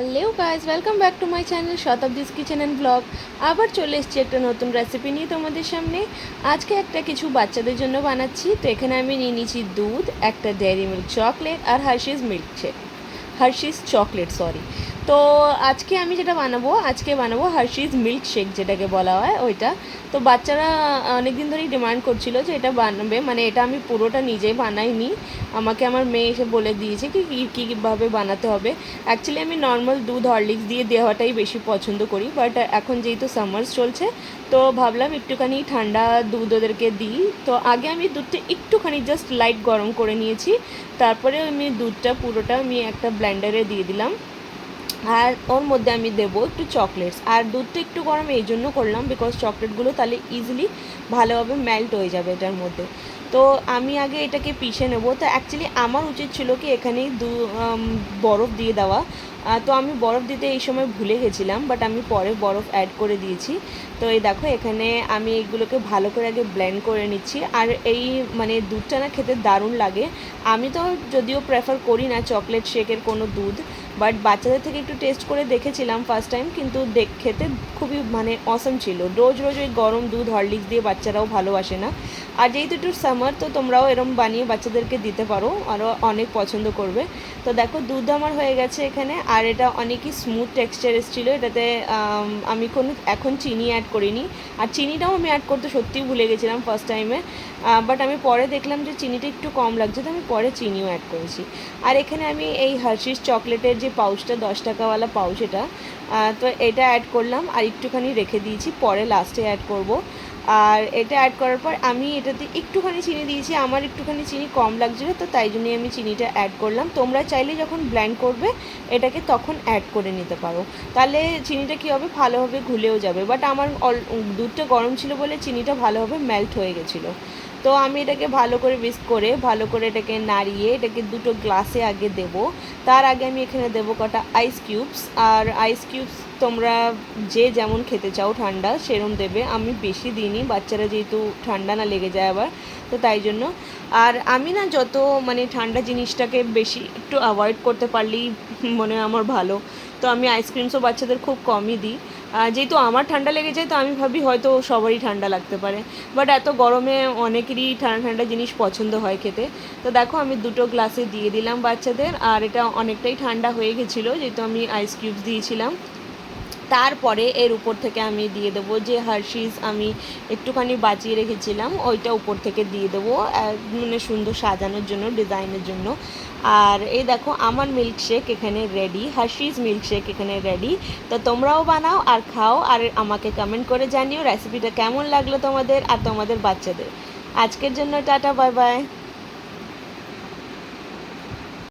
Hello guys welcome back to my channel Shatabdi's kitchen and blog আবার চলে এসেছি একটা নতুন রেসিপি নিয়ে তোমাদের সামনে। আজকে একটা কিছু বাচ্চাদের জন্য বানাচ্ছি। তো এখানে আমি নিয়ে নিয়েছি দুধ, একটা ডেয়ারি মিল্ক চকলেট আর Hershey's milkshake Hershey's chocolate sorry তো আজকে আমি যেটা বানাবো, আজকে বানাবো হার্শিজ মিল্ক শেক যেটাকে বলা হয় ওইটা। তো বাচ্চারা অনেক দিন ধরেই ডিমান্ড করছিল যে এটা বানাবে মানে এটা আমি পুরোটা নিজেই বানাইনি। আমাকে আমার মেয়ে এসে বলে দিয়েছে কি, কী কীভাবে বানাতে হবে। অ্যাকচুয়ালি আমি নর্মাল দুধ হরলিক্স দিয়ে দেওয়াটাই বেশি পছন্দ করি বাট এখন যেহেতু সামার্স চলছে, তো ভাবলাম একটুখানি ঠান্ডা দুধ ওদেরকে দিই। তো আগে আমি দুধটা একটুখানি জাস্ট লাইট গরম করে নিয়েছি, তারপরে আমি দুধটা পুরোটা আমি একটা ব্লেন্ডারে দিয়ে দিলাম। আর ওর মধ্যে আমি দেবো একটু চকলেটস আর দুধটা একটু গরম এই জন্য করলাম বিকজ চকলেটগুলো তাহলে ইজিলি ভালোভাবে মেল্ট হয়ে যাবে এটার মধ্যে। তো আমি আগে এটাকে পিষে নেব। তো অ্যাকচুয়ালি আমার উচিত ছিল কি এখানেই দু বরফ দিয়ে দেওয়া। তো আমি বরফ দিতে এই সময় ভুলে গেছিলাম বাট আমি পরে বরফ অ্যাড করে দিয়েছি। তো এই দেখো, এখানে আমি এগুলোকে ভালো করে আগে ব্লেন্ড করে নিচ্ছি। আর এই মানে দুধটা না খেতে দারুণ লাগে। আমি তো যদিও প্রেফার করি না চকলেট শেকের কোনো দুধ বাট বাচ্চাদের থেকে একটু টেস্ট করে দেখেছিলাম ফার্স্ট টাইম কিন্তু দেখ, খেতে খুবই মানে অসম ছিল। রোজ রোজ ওই গরম দুধ হরলিক্স দিয়ে বাচ্চারাও ভালোবাসে না। আর যেহেতু একটু সামার তো তোমরাও এরম বানিয়ে বাচ্চাদেরকে দিতে পারো আরও অনেক পছন্দ করবে। তো দেখো, দুধ আমার হয়ে গেছে এখানে, আর এটা অনেকই স্মুথ টেক্সচার এসেছিল। এটাতে, আমি কোনো, এখন চিনি অ্যাড করিনি। আর চিনিটাও আমি অ্যাড করতে সত্যিই ভুলে গেছিলাম ফার্স্ট টাইমে বাট আমি পরে দেখলাম যে চিনিটা একটু কম লাগছে, তো আমি পরে চিনিও অ্যাড করেছি। আর এখানে আমি এই হার্শিস চকলেটের যে পাউচটা, দশ টাকাওয়ালা পাউচ এটা তো এটা অ্যাড করলাম আর একটুখানি রেখে দিয়েছি, পরে লাস্টে অ্যাড করব। আর এটা অ্যাড করার পর আমি এটাতে একটুখানি চিনি দিয়েছি, আমার একটুখানি চিনি কম লাগছিল, তো তাই জন্যই আমি চিনিটা অ্যাড করলাম। তোমরা চাইলে যখন ব্ল্যান্ড করবে, এটাকে তখন অ্যাড করে নিতে পারো। তাহলে চিনিটা কী হবে? ভালোভাবে ঘুলেও যাবে। বাট আমার অল- দুধটা গরম ছিল বলে চিনিটা ভালোভাবে মেল্ট হয়ে গেছিল। তো আমি এটাকে ভালো করে মিক্স করে, ভালো করে এটাকে নাড়িয়ে, এটাকে দুটো গ্লাসে আগে দেব। তার আগে আমি এখানে দেবো কটা আইস কিউবস আর আইস কিউবস তোমরা যে যেমন খেতে চাও ঠান্ডা, সেরম দেবে। আমি বেশি দিইনি। বাচ্চারা যেহেতু ঠান্ডা না লেগে যায় আবার, তো তাই জন্য। আর আমি না যত মানে ঠান্ডা জিনিসটাকে বেশি একটু অ্যাভয়েড করতে পারলেই মনে হয় আমার ভালো। তো আমি আইসক্রিমসও বাচ্চাদের খুব কমই দিই। যেহেতু আমার ঠান্ডা লেগে যায়, তো আমি ভাবি হয়তো সবারই ঠান্ডা লাগতে পারে। বাট এত গরমে অনেকেরই ঠান্ডা ঠান্ডা জিনিস পছন্দ হয় খেতে। তো দেখো আমি দুটো গ্লাসে দিয়ে দিলাম বাচ্চাদের, আর এটা অনেকটাই ঠান্ডা হয়ে গেছিল, যেহেতু আমি আইস কিউবস দিয়েছিলাম। তারপরে এর উপর থেকে আমি দিয়ে দেবো যে হার্শিস আমি একটুখানি বাঁচিয়ে রেখেছিলাম, ওইটা উপর থেকে দিয়ে দেবো মানে সুন্দর সাজানোর জন্য, ডিজাইনের জন্য। আর এই দেখো, আমার মিল্কশেক এখানে রেডি হার্শিস মিল্কশেক এখানে রেডি তো তোমরাও বানাও আর খাও, আর আমাকে কমেন্ট করে জানিও রেসিপিটা কেমন লাগল তোমাদের আর তোমাদের বাচ্চাদের। আজকের জন্য টাটা বাই বাই